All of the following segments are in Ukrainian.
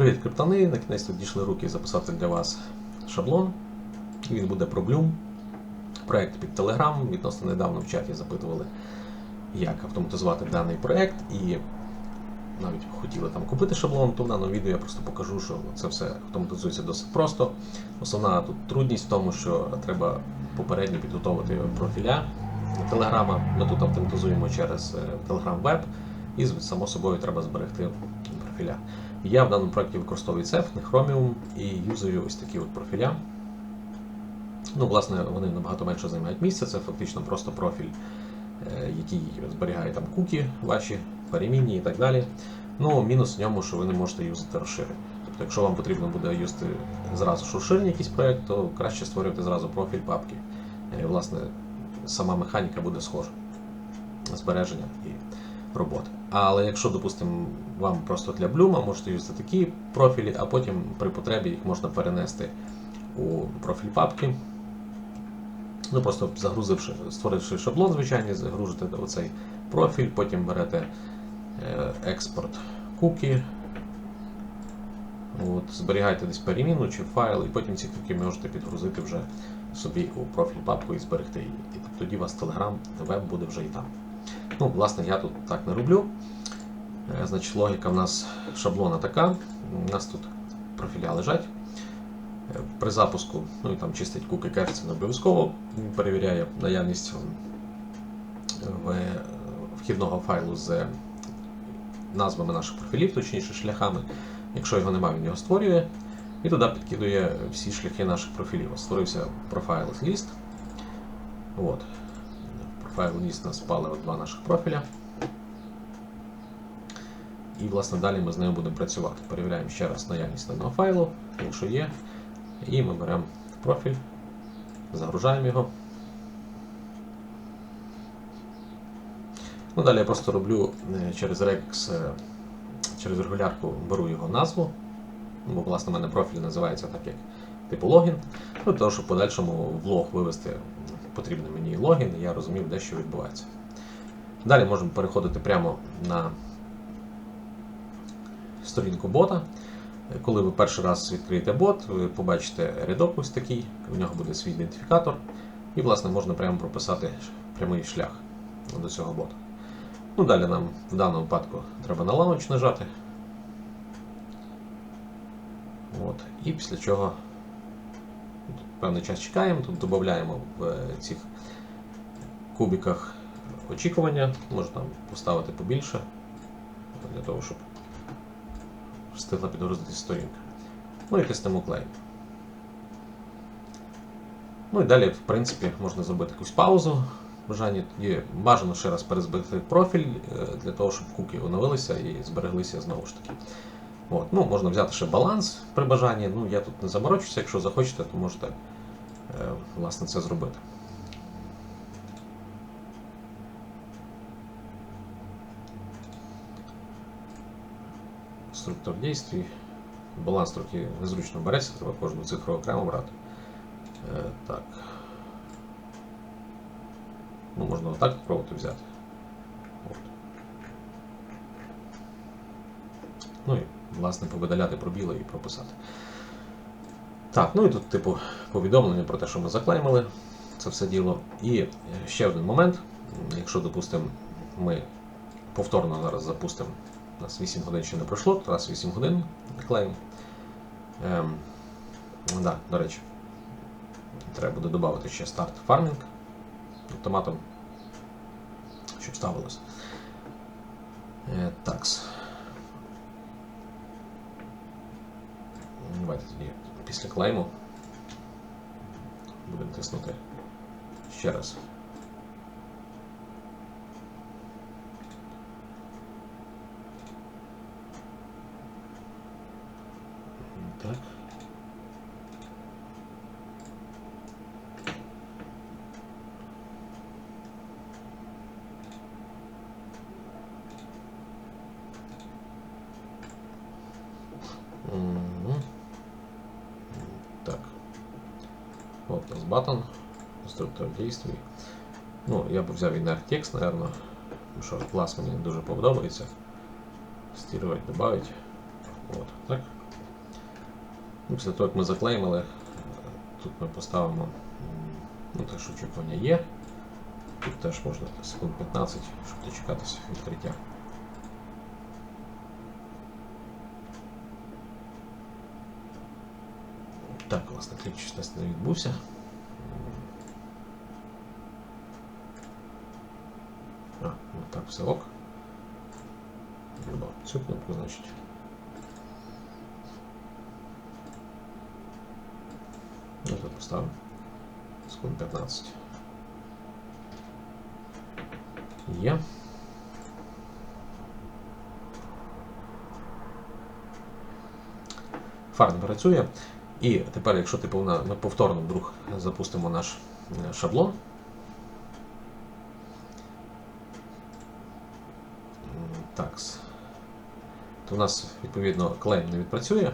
Привіт, криптани! На кінець тут дійшли руки записати для вас шаблон. Він буде про Bloom. Проект під Telegram. Відносно недавно в чаті запитували, як автоматизувати даний проект. І навіть хотіли там купити шаблон, то в даному відео я просто покажу, що це все автоматизується досить просто. Основна тут трудність в тому, що треба попередньо підготовити профіля Телеграма. Ми тут автоматизуємо через е, Telegram Web і само собою треба зберегти профіля. Я в даному проєкті використовую CEF, не Chromium і юзаю ось такі от профіля. Ну, власне, вони набагато менше займають місця, це фактично просто профіль, е, який зберігає там куки ваші, перемінні і так далі. Ну, мінус в ньому, що ви не можете юзати розширення. Тобто, якщо вам потрібно буде юзати зразу розширення якийсь проєкт, то краще створювати зразу профіль папки. Е, Власне, сама механіка буде схожа. Збереження і роботи. Але якщо, допустимо, вам просто для блюма можете юзати такі профілі, а потім при потребі їх можна перенести у профіль папки. Ну, просто загрузивши, створивши шаблон, звичайний, загрузите оцей профіль, потім берете е, експорт куки, от, зберігаєте десь переміну чи файл, і потім ці куки можете підгрузити вже собі у профіль папку і зберегти її. І тоді у вас Telegram веб буде вже і там. Ну, власне, я тут так не роблю. Е, Значить, логіка в нас шаблона така. У нас тут профіля лежать. Е, При запуску, ну і там чистить куки кеш, це не обов'язково. Перевіряє наявність е, в- вхідного файлу з назвами наших профілів, точніше шляхами. Якщо його немає, він його створює. І туди підкидує всі шляхи наших профілів. Створився профайл ліст. От. В ліст у нас спали два наших профіля. І, власне, далі ми з ними будемо працювати. Перевіряємо ще раз наявність даного файлу, якщо є. І ми беремо профіль, загружаємо його. Ну, далі я просто роблю е, через Rex, е, через регулярку беру його назву. Бо, власне, у мене профіль називається так, як типу логін. Ну, того, щоб в подальшому в лог вивести потрібний мені логін, і я розумів, де що відбувається. Далі можемо переходити прямо на сторінку бота. Коли ви перший раз відкриєте бот, ви побачите рядок ось такий, у нього буде свій ідентифікатор, і, власне, можна прямо прописати прямий шлях до цього бота. Ну, далі нам в даному випадку треба на лаунч нажати. От. І після чого певний час чекаємо, тут додаємо в е, цих кубиках очікування, можна там поставити побільше, для того, щоб встигла підгрузитися сторінка. Ну і тиснемо клей. Ну і далі, в принципі, можна зробити якусь паузу. Бажання тоді бажано ще раз перезбити профіль е, для того, щоб куки оновилися і збереглися знову ж таки. От. Ну, можна взяти ще баланс при бажанні. Ну, я тут не заморочуся, якщо захочете, то можете е, власне це зробити. Структур действий. Баланс трохи незручно береться, треба кожну цифру окремо брати. Е, так. Ну, можна отак спробувати взяти. От. Ну і, власне, повидаляти пробіли і прописати. Так, ну і тут, типу, повідомлення про те, що ми заклеймили це все діло. І ще один момент. Якщо, допустимо, ми повторно зараз запустимо, у нас 8 годин ще не пройшло, раз 8 годин клеїмо. Ем, да, до речі, треба буде додати ще старт фармінг автоматом, щоб ставилось. Е, такс. Давайте тоді після клейму? Будемо тиснути. Ще раз. Так. Мгм. Так. Нас батон. Инструктор действий. Ну, я б взяв інер текст, наверное. Тому що клас мені дуже подобається. Стирувати, добавить. Вот, так. Ну, Після того, як ми заклеймили, тут ми поставимо, ну те, що очікування є. Тут теж можна секунд 15, щоб дочекатися відкриття. власне, клічний тест не відбувся. А, ну так, все ок. Треба цю кнопку, значить. Ну, тут поставимо. Секунд 15. Є. Фар не працює. І тепер, якщо типу, на- ми повторно вдруг запустимо наш е, шаблон. Такс. То у нас відповідно клейм не відпрацює.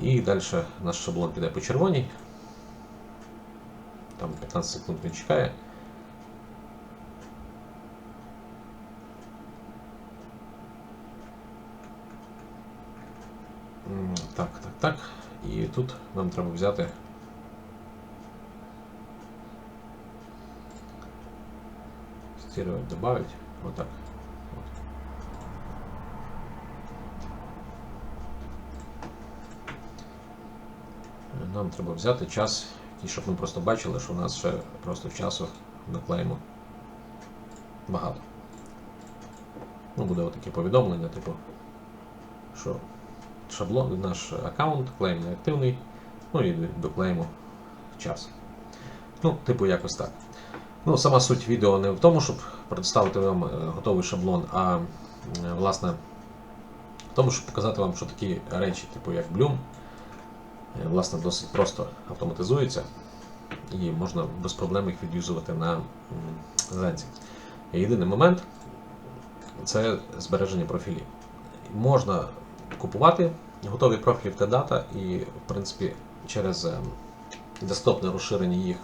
І далі наш шаблон піде по червоній. Там 15 секунд він чекає. Так, так, так. І тут нам треба взяти. Стерео добавить. Вот так. Нам треба взяти час, і щоб ми просто бачили, що у нас ще просто часу наклеїмо багато. Ну, буде отаке повідомлення, типу, що шаблон, наш аккаунт, клейм неактивний, ну і доклеїмо час. Ну, типу, якось так. Ну, сама суть відео не в тому, щоб представити вам е, готовий шаблон, а власне в тому, щоб показати вам, що такі речі, типу як Bloom, е, власне, досить просто автоматизуються і можна без проблем їх відюзувати на м, Єдиний момент це збереження профілів. Можна купувати готові профілі в Tdata і, в принципі, через е, десктопне розширення їх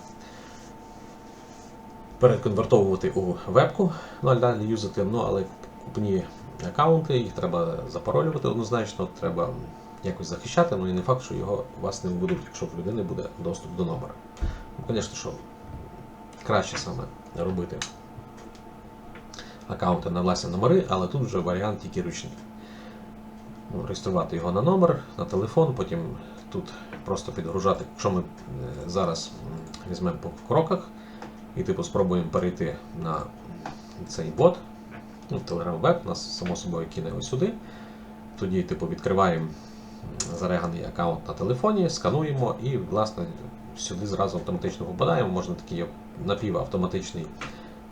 переконвертовувати у вебку, ну а далі юзати, ну але купні аккаунти, їх треба запаролювати однозначно, треба якось захищати, ну і не факт, що його у вас не будуть, якщо в людини буде доступ до номера. Ну, звісно, що краще саме робити аккаунти на власні номери, але тут вже варіант тільки ручний. Реєструвати його на номер, на телефон, потім тут просто підгружати. Якщо ми е, зараз візьмемо по кроках і типу спробуємо перейти на цей бот, ну, Telegram Web, нас само собою кине ось сюди. Тоді типу, відкриваємо зареганий аккаунт на телефоні, скануємо і власне сюди зразу автоматично попадаємо. Можна такий напівавтоматичний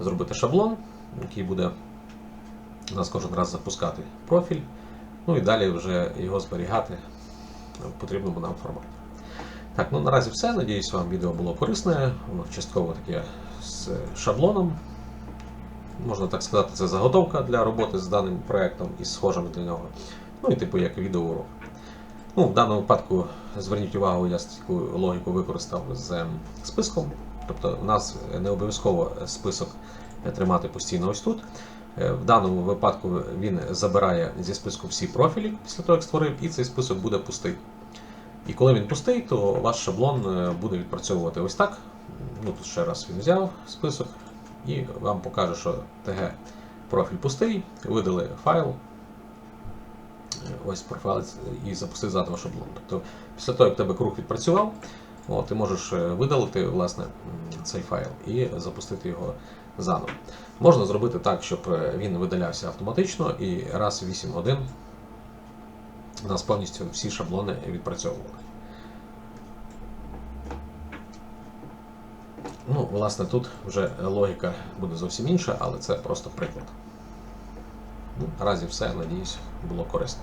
зробити шаблон, який буде нас кожен раз запускати профіль. Ну і далі вже його зберігати в потрібному нам форматі. Так, ну наразі все. Надіюсь, вам відео було корисне. Воно частково таке з шаблоном. Можна так сказати, це заготовка для роботи з даним проєктом і схожими для нього. Ну і типу як відеоурок. Ну, в даному випадку зверніть увагу, я таку логіку використав з списком. Тобто у нас не обов'язково список тримати постійно ось тут. Е, В даному випадку він забирає зі списку всі профілі після того, як створив, і цей список буде пустий. І коли він пустий, то ваш шаблон е, буде відпрацьовувати ось так. Ну, Тут ще раз він взяв список і вам покаже, що ТГ профіль пустий, видали файл. е, Ось профайл і запустив заново шаблон. Тобто після того, як тебе круг відпрацював, о, ти можеш видалити власне, цей файл і запустити його заново. Можна зробити так, щоб е, він видалявся автоматично і раз в 8 годин у нас повністю всі шаблони відпрацьовували. Ну, власне, тут вже логіка буде зовсім інша, але це просто приклад. Ну, наразі все, надіюсь, було корисно.